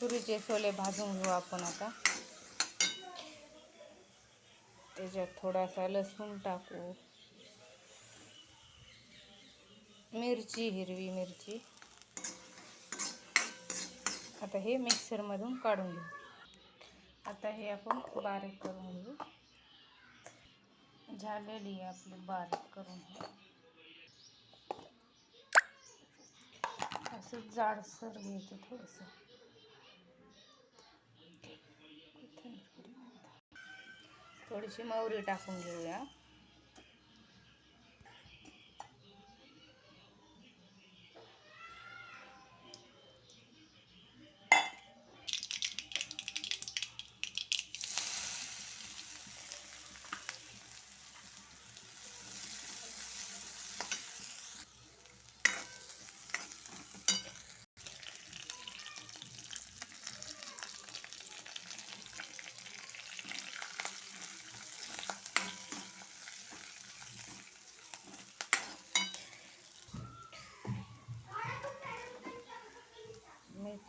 तुरीचे सोले भाजून घेऊ आपण आता. त्याच्यात थोडासा लसूण टाकू. मिरची हिरवी मिरची. आता हे मिक्सरमधून काढून घेऊ. आता हे आपण बारीक करून घेऊ. झालेली आहे आपली बारीक करून असं जाडसर घ्यायचं थोडंसं. थोडीशी मोहरी टाकून घेऊया.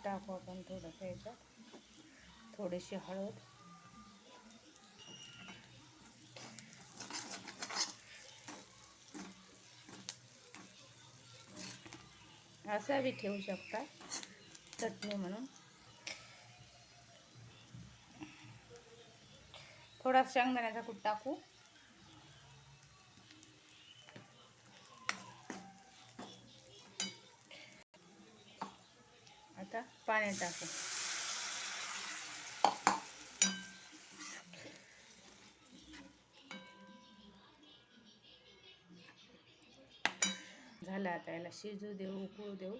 टाकू आपण थोडंसं याच्यात. थोडीशी हळद. असावी ठेवू शकता. चटणी म्हणून. थोडा शेंगदाण्याचा कूट टाकू. आता पाणी टाकू. झालं आता याला शिजू देऊ उकळू देऊ.